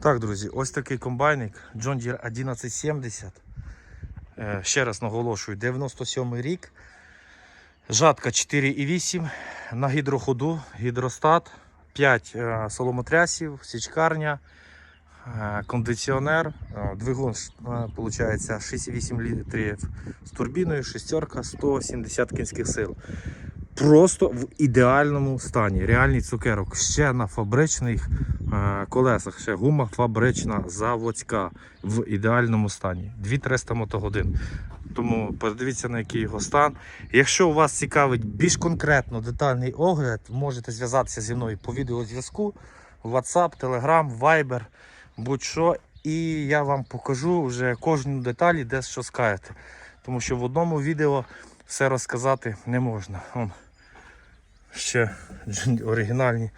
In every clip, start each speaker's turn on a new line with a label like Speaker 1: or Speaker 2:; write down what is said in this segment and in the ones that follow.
Speaker 1: Так, друзі, ось такий комбайник John Deere 1170. Е, Ще раз наголошую, 97 рік. Жатка 4,8 на гідроходу, гідростат, 5 е, соломотрясів, січкарня, е, кондиціонер, двигун виходить 6,8 літрів з турбіною, шестерка, 170 кінських сил. Просто в ідеальному стані. Реальний цукерок. Ще на фабричних е, колесах. Ще гума фабрична, заводська в ідеальному стані. 2300 мотогодин. Тому подивіться на який його стан. Якщо у вас цікавить більш конкретно детальний огляд, можете зв'язатися зі мною по відеозв'язку, WhatsApp, Telegram, Viber, будь-що. І я вам покажу вже кожну деталь, і де що скажете. Тому що в одному відео все розказати не можна. Ще оригінальні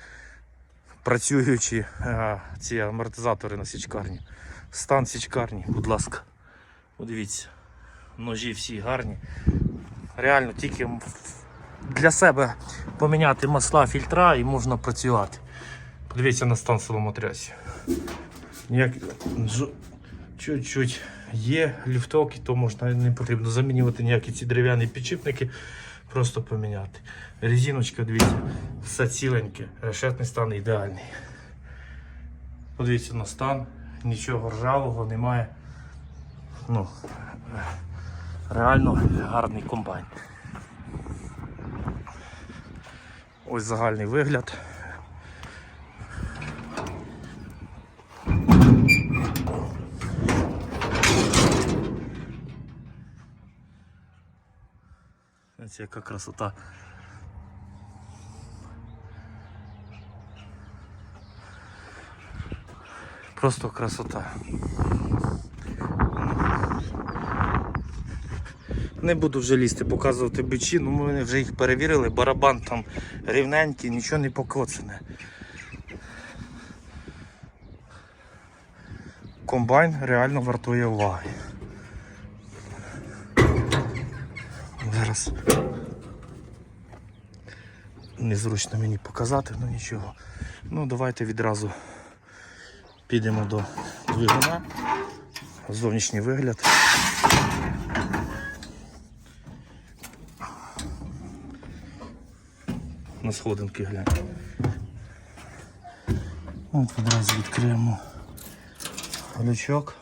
Speaker 1: працюючі а, ці амортизатори на січкарні. Стан січкарні, будь ласка. Подивіться. Ножі всі гарні. Реально тільки для себе поміняти масла, фільтра і можна працювати. Подивіться на стан соломотрясів. Ніяк... Чуть-чуть є ліфтовки, то можна не потрібно замінювати ніякі ці дерев'яні підшипники, просто поміняти. Резиночка, дивіться, все ціленьке, решетний стан ідеальний. Подивіться на стан, нічого ржавого немає. Ну, реально гарний комбайн. Ось загальний вигляд. Ось яка красота. Просто красота. Не буду вже лізти, показувати бичі, ну ми вже їх перевірили, барабан там рівненький, нічого не покоцане. Комбайн реально вартує уваги. Зараз незручно мені показати, ну нічого. Ну давайте відразу підемо до двигуна. Зовнішній вигляд. На сходинки глянь. От відразу відкриємо лючок.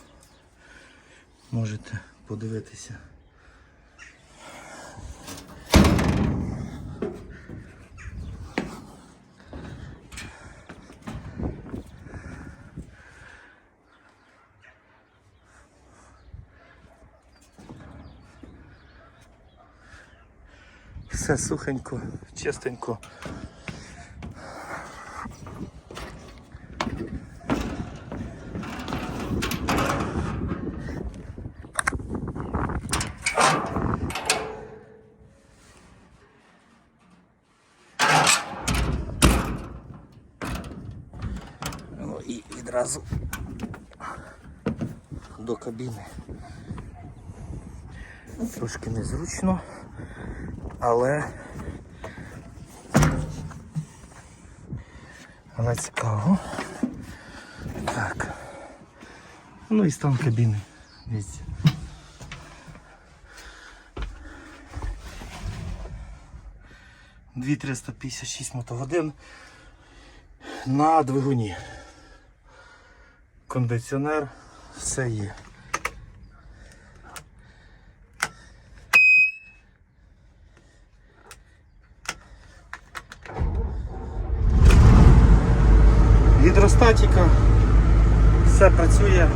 Speaker 1: Можете подивитися. Все сухенько, чистенько. Ну і відразу до кабіни. Трошки незручно але. Але цікаво. Так. Ну і стан кабіни. Дивіться. Дві 356 мотогодин на двигуні. Кондиціонер, все є. Гідростатіка, все працює.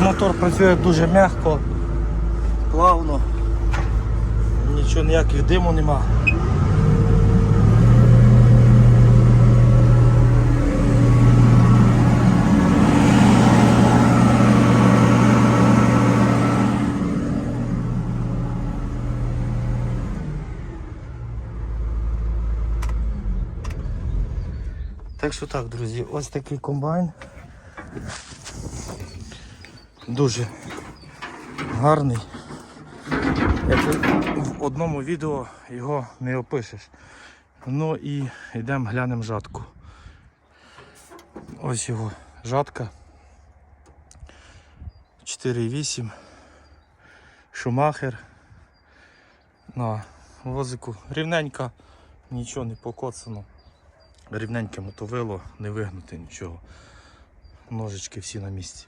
Speaker 1: Мотор працює дуже м'яко, плавно, нічого ніяких диму нема. Так що так, друзі, ось такий комбайн. Дуже гарний. як в одному відео його не опишеш. Ну і йдемо глянемо жатку. Ось його жатка. 4,8. Шумахер. На возику. Рівненька, нічого не покоцано. Рівненьке мотовило, не вигнути нічого. Ножички всі на місці.